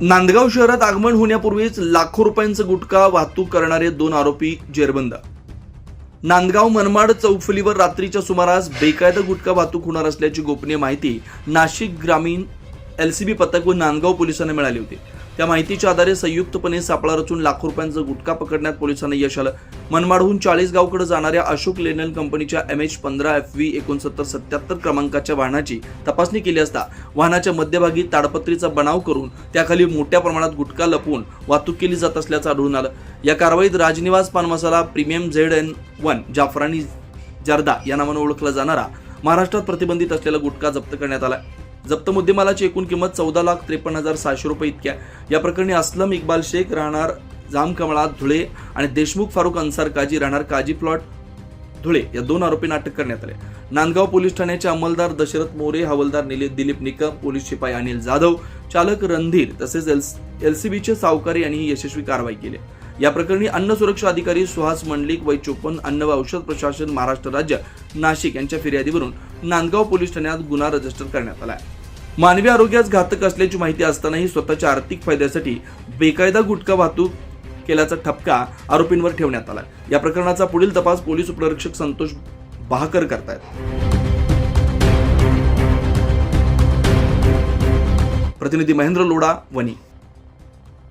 नांदगाव शहरात आगमन होण्यापूर्वीच लाखो रुपयांचं गुटखा वाहतूक करणारे दोन आरोपी जेरबंद. नांदगाव मनमाड चौफुलीवर रात्रीच्या सुमारास बेकायदा गुटखा वाहतूक होणार असल्याची गोपनीय माहिती नाशिक ग्रामीण एलसीबी पथक व नांदगाव पोलिसांना मिळाली होती. त्या माहितीच्या आधारे संयुक्तपणे सापळा रचून लाखो रुपयांचा गुटखा पकडण्यात पोलिसांना यश आलं. मनमाडहून चाळीसगावकडे जाणाऱ्या अशोक लेनल कंपनीच्या एम एच पंधरा एफ व्ही एकोणसत्तर सत्याहत्तर क्रमांकाच्या वाहनाची तपासणी केली असता वाहनाच्या मध्यभागी ताडपत्रीचा बनाव करून त्याखाली मोठ्या प्रमाणात गुटखा लपवून वाहतूक केली जात असल्याचं आढळून आलं. या कारवाईत राजनिवास पानमसाला प्रीमियम झेड एन वन जाफरानी जर्दा या नावानं ओळखला जाणारा महाराष्ट्रात प्रतिबंधित असलेला गुटखा जप्त करण्यात आला. जप्त मुद्देमालाची एकूण किंमत चौदा लाख त्रेपन्न हजार सहाशे रुपये इतक्या या प्रकरणी असलम इक्बाल शेख राहणार जामकमळा धुळे आणि देशमुख फारुख अन्सार काजी राहणार काजी प्लॉट धुळे. या दोन आरोपींना अटक करण्यात आले. नांदगाव पोलीस ठाण्याचे अंमलदार दशरथ मोरे हवालदार निले दिलीप निकम पोलीस शिपाई अनिल जाधव चालक रणधीर तसेच एलसीबीचे सावकारी यांनी यशस्वी कारवाई केली. या प्रकरणी अन्न सुरक्षा अधिकारी सुहास मंडलिक वय चोपन्न अन्न व औषध प्रशासन महाराष्ट्र राज्य नाशिक यांच्या फिर्यादीवरून नांदगाव पोलीस ठाण्यात गुन्हा रजिस्टर करण्यात आला आहे मानवी आरोग्यास घातक असल्याची माहिती असतानाही स्वतःच्या आर्थिक फायद्यासाठी बेकायदा गुटखा वाहतूक केल्याचा ठपका आरोपींवर ठेवण्यात आला या प्रकरणाचा पुढील तपास पोलीस उपनिरीक्षक संतोष बहाकर करतायत. प्रतिनिधी महेंद्र लोडा वनी